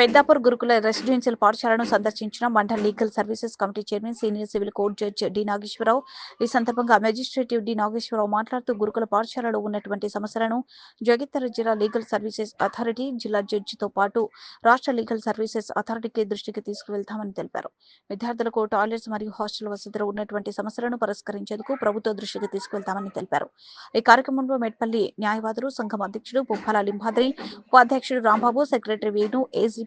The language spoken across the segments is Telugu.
పెద్దాపూర్ గురుకుల రెసిడెన్షియల్ పాఠశాలను సందర్శించిన mandal legal services committee chairman senior civil court judge D Nageswararao. ఈ సందర్భంగా మెజిస్ట్రేటివ్ డి నాగేశ్వరరావు మాట్లాడుతూ గురుకుల పాఠశాలలో ఉన్నటువంటి సమస్యలను జగిత్తర జిల్లా లీగల్ సర్వీసెస్ అథారిటీ జిల్లా జడ్జితో పాటు రాష్ట్ర లీగల్ సర్వీసెస్ అథారిటీకి దృష్టికి తీసుకువెళ్తామని తెలిపారు. విద్యార్థులకు టాయిలెట్స్ మరియు హాస్టల్ వసతులు ఉన్నటువంటి సమస్యలను పరిష్కరించేందుకు ప్రభుత్వ దృష్టికి తీసుకువెళ్తామని తెలిపారు. ఈ కార్యక్రమంలో మెట్పల్లి న్యాయవాదులు సంఘం అధ్యక్షుడు పుప్పాల లింబాద్రి ఉపాధ్యక్షుడు Rambabu secretary Venu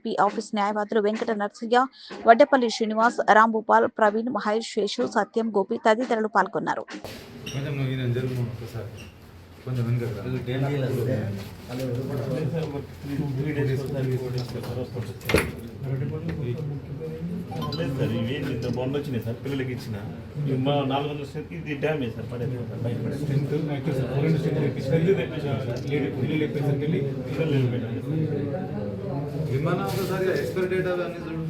A G P office న్యాయవాదులు వెంకట నర్సయ్య వడ్డేపల్లి శ్రీనివాస్ రాంభూపాల్ ప్రవీణ్ మహేష్ శేషు సత్యం గోపి తదితరులు పాల్గొన్నారు మొన్న వచ్చినాయి సార్ పిల్లలకి ఇచ్చిన నాలుగు వందల సెట్కి ఇది డ్యామేజ్ సార్ పడేది సార్ బయట విమానం ఒకసారి ఎక్స్పైరీ డేట్ అన్నీ చూడు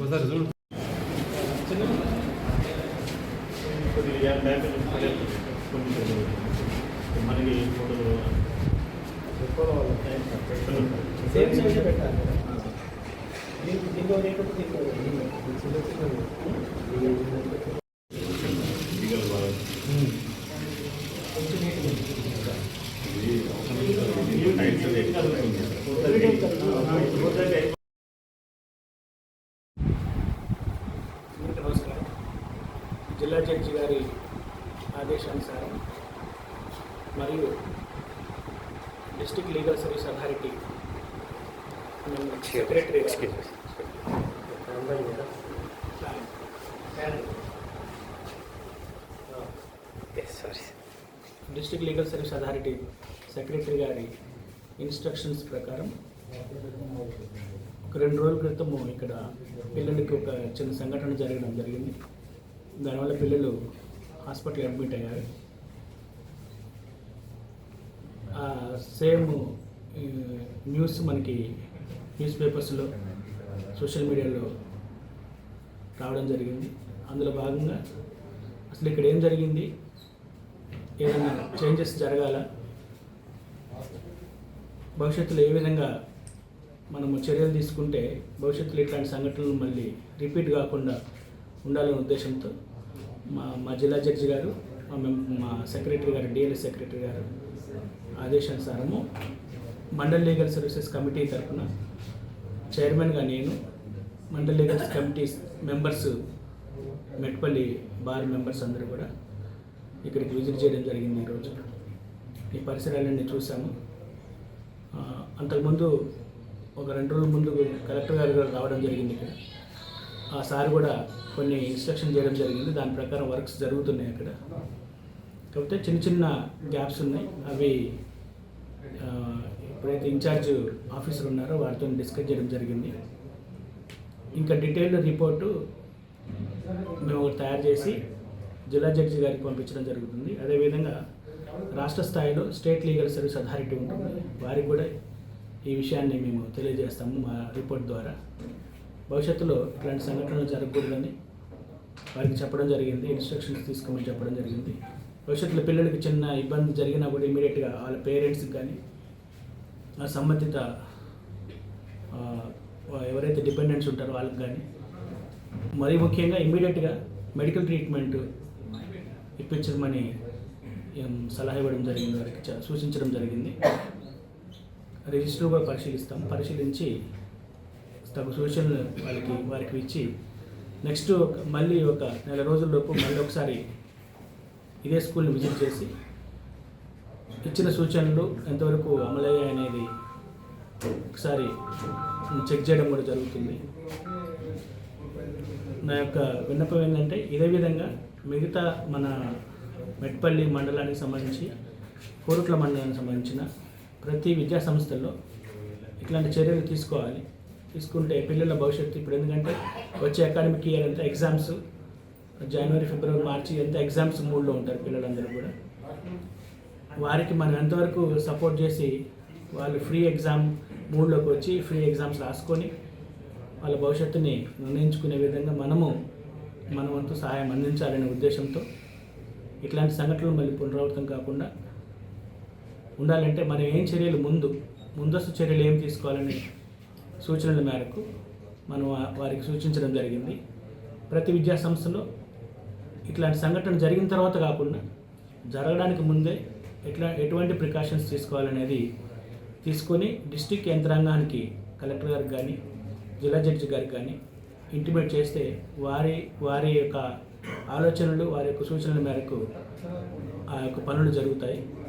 ఒకసారి చూడు కొద్దిగా డ్యామేజ్ పడేది. కొన్ని మనకి ఇప్పుడు సేమ్ సైజే పెట్టాలి దీనికి దీంట్లో లేకపోతే దీంట్లో దిగలు బాగా జిల్లా జడ్జి గారి ఆదేశానుసారం మరియు district legal service authority secretary district legal service authority secretary గారి ఇన్స్ట్రక్షన్స్ ప్రకారం ఒక రెండు రోజుల క్రితం ఇక్కడ పిల్లలకి ఒక చిన్న సంఘటన జరగడం జరిగింది. దానివల్ల పిల్లలు హాస్పిటల్ అడ్మిట్ అయ్యారు. సేమ్ న్యూస్ మనకి న్యూస్ పేపర్స్లో సోషల్ మీడియాలో రావడం జరిగింది. అందులో భాగంగా అసలు ఇక్కడ ఏం జరిగింది? ఏదైనా చేంజెస్ జరగాల? భవిష్యత్తులో ఏ విధంగా మనము చర్యలు తీసుకుంటే భవిష్యత్తులో ఇట్లాంటి సంఘటనలు మళ్ళీ రిపీట్ కాకుండా ఉండాలనే ఉద్దేశంతో మా మా జిల్లా జడ్జి గారు మా మెం- మా సెక్రటరీ గారు డిఎల్ఎస్ సెక్రటరీ గారు ఆదేశానుసారము మండల్ లీగల్ సర్వీసెస్ కమిటీ తరఫున చైర్మన్గా నేను mandal legal committee members Metpalli bar members అందరూ కూడా ఇక్కడికి విజిట్ చేయడం జరిగింది ఈరోజు. ఈ పరిసరాలన్నీ చూసాము. అంతకుముందు ఒక రెండు రోజుల ముందు కలెక్టర్ గారు కూడా రావడం జరిగింది ఇక్కడ. ఆ సార్ కూడా కొన్ని ఇన్స్ట్రక్షన్ చేయడం జరిగింది. దాని ప్రకారం వర్క్స్ జరుగుతున్నాయి అక్కడ. కాకపోతే చిన్న చిన్న గ్యాప్స్ ఉన్నాయి. అవి ఎప్పుడైతే ఇన్ఛార్జ్ ఆఫీసర్ ఉన్నారో వారితో డిస్కస్ చేయడం జరిగింది. ఇంకా డీటెయిల్డ్ రిపోర్టు మేము ఒకటి తయారు చేసి జిల్లా జడ్జి గారికి పంపించడం జరుగుతుంది. అదేవిధంగా రాష్ట్ర స్థాయిలో స్టేట్ లీగల్ సర్వీస్ అథారిటీ ఉంటుంది. వారికి కూడా ఈ విషయాన్ని మేము తెలియజేస్తాము మా రిపోర్ట్ ద్వారా. భవిష్యత్తులో ఇట్లాంటి సంఘటనలు జరగకూడదని వారికి చెప్పడం జరిగింది ఇన్స్ట్రక్షన్స్ తీసుకోమని చెప్పడం జరిగింది. భవిష్యత్తులో పిల్లలకి చిన్న ఇబ్బంది జరిగినా కూడా ఇమీడియట్గా వాళ్ళ పేరెంట్స్కి కానీ ఆ సంబంధిత ఎవరైతే డిపెండెంట్స్ ఉంటారో వాళ్ళకి కానీ మరీ ముఖ్యంగా ఇమీడియట్గా మెడికల్ ట్రీట్మెంట్ ఇప్పించమని సలహా ఇవ్వడం జరిగింది వారికి చ- సూచించడం జరిగింది. రిజిస్టర్ కూడా పరిశీలిస్తాం. పరిశీలించి తగు సూచనలు వాళ్ళకి వారికి ఇచ్చి నెక్స్ట్ ఒక- మళ్ళీ ఒక నెల రోజుల్లోపు మళ్ళీ ఒకసారి ఇదే స్కూల్ని విజిట్ చేసి ఇచ్చిన సూచనలు ఎంతవరకు అమలయ్యాయి అనేది ఒకసారి చెక్ చేయడం కూడా జరుగుతుంది. నా యొక్క విన్నపం ఏంటంటే ఇదే విధంగా మిగతా మన మెట్పల్లి మండలానికి సంబంధించి కోరుట్ల మండలానికి సంబంధించిన ప్రతి విద్యా సంస్థల్లో ఇట్లాంటి చర్యలు తీసుకోవాలి. తీసుకుంటే పిల్లల భవిష్యత్తు ఇప్పుడు ఎందుకంటే వచ్చే అకాడమిక్ ఇయర్ అంతా ఎగ్జామ్స్ జనవరి ఫిబ్రవరి మార్చి అంతా ఎగ్జామ్స్ మూడ్లో ఉంటారు పిల్లలందరూ కూడా. వారికి మనం ఎంతవరకు సపోర్ట్ చేసి వాళ్ళు ఫ్రీ ఎగ్జామ్ మూడ్లోకి వచ్చి ఫ్రీ ఎగ్జామ్స్ రాసుకొని వాళ్ళ భవిష్యత్తుని నిర్ణయించుకునే విధంగా మనము మన వంతు సహాయం అందించాలనే ఉద్దేశంతో ఇట్లాంటి సంఘటనలు మళ్ళీ పునరావృతం కాకుండా ఉండాలంటే మనం ఏం చర్యలు ముందు ముందస్తు చర్యలు ఏం తీసుకోవాలని సూచనల మేరకు మనం వారికి సూచించడం జరిగింది. ప్రతి విద్యా సంస్థలో ఇట్లాంటి సంఘటన జరిగిన తర్వాత కాకుండా జరగడానికి ముందే ఎట్లా ఎటువంటి ప్రికాషన్స్ తీసుకోవాలనేది తీసుకొని డిస్టిక్ యంత్రాంగానికి కలెక్టర్ గారికి కానీ జిల్లా జడ్జి గారికి కానీ ఇంటిమేట్ చేస్తే వారి వారి యొక్క ఆలోచనలు వారి యొక్క సూచనల మేరకు ఆ యొక్క పనులు జరుగుతాయి.